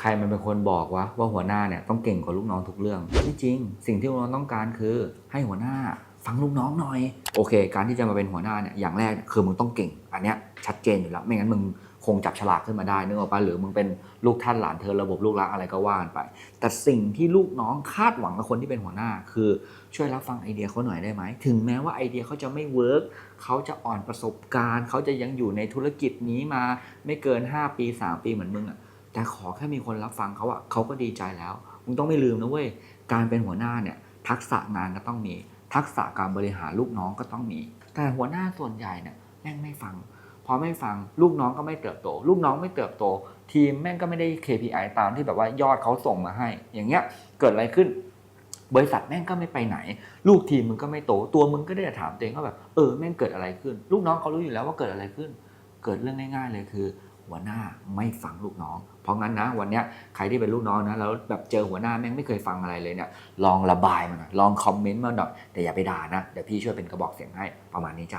ใครมันเป็นคนบอกวะว่าหัวหน้าเนี่ยต้องเก่งกว่าลูกน้องทุกเรื่องไม่จริง สิ่งที่ลูกน้องต้องการคือให้หัวหน้าฟังลูกน้องหน่อย โอเค การที่จะมาเป็นหัวหน้าเนี่ยอย่างแรกคือมึงต้องเก่ง อันเนี้ยชัดเจนอยู่แล้ว ไม่งั้นมึงคงจับฉลากขึ้นมาได้นึกออกปะหรือมึงเป็นลูกท่านหลานเธอระบบลูกรักอะไรก็ว่ากันไป แต่สิ่งที่ลูกน้องคาดหวังกับคนที่เป็นหัวหน้า คือช่วยรับฟังไอเดียเขาหน่อยได้ไหมถึงแม้ว่าไอเดียเขาจะไม่เวิร์กเขาจะอ่อนประสบการณ์ เขาจะยังอยู่ในธุรกิจนี้มาไม่เกิน 5 ปี 3 ปีเหมือนมึงอะ แต่ขอแค่มีคนรับฟังเขาอะเขาก็ดีใจแล้วมึงต้องไม่ลืมนะเว้ยการเป็นหัวหน้าเนี่ยทักษะงานก็ต้องมี ทักษะการบริหารลูกน้องก็ต้องมี แต่หัวหน้าส่วนใหญ่เนี่ยแม่งไม่ฟังพอไม่ฟังลูกน้องก็ไม่เติบโต ลูกน้องไม่เติบโต ทีมแม่งก็ไม่ได้ KPI ตามที่แบบว่ายอดเขาส่งมาให้ อย่างเงี้ยเกิดอะไรขึ้น บริษัทแม่งก็ไม่ไปไหน ลูกทีมมึงก็ไม่โต ตัวมึงก็ได้แต่ถามตัวเองว่าแบบเออแม่งเกิดอะไรขึ้น ลูกน้องเขารู้อยู่แล้วว่าเกิดอะไรขึ้น เกิดเรื่องง่ายๆเลยคือ หัวหน้าไม่ฟังลูกน้อง เพราะงั้นนะวันนี้ใครที่เป็นลูกน้องนะแล้วแบบเจอหัวหน้าแม่งไม่เคยฟังอะไรเลยเนี่ยลองระบายมันหน่อยลองคอมเมนต์มาหน่อยแต่อย่าไปด่านะเดี๋ยวพี่ช่วยเป็นกระบอกเสียงให้ประมาณนี้จ้ะ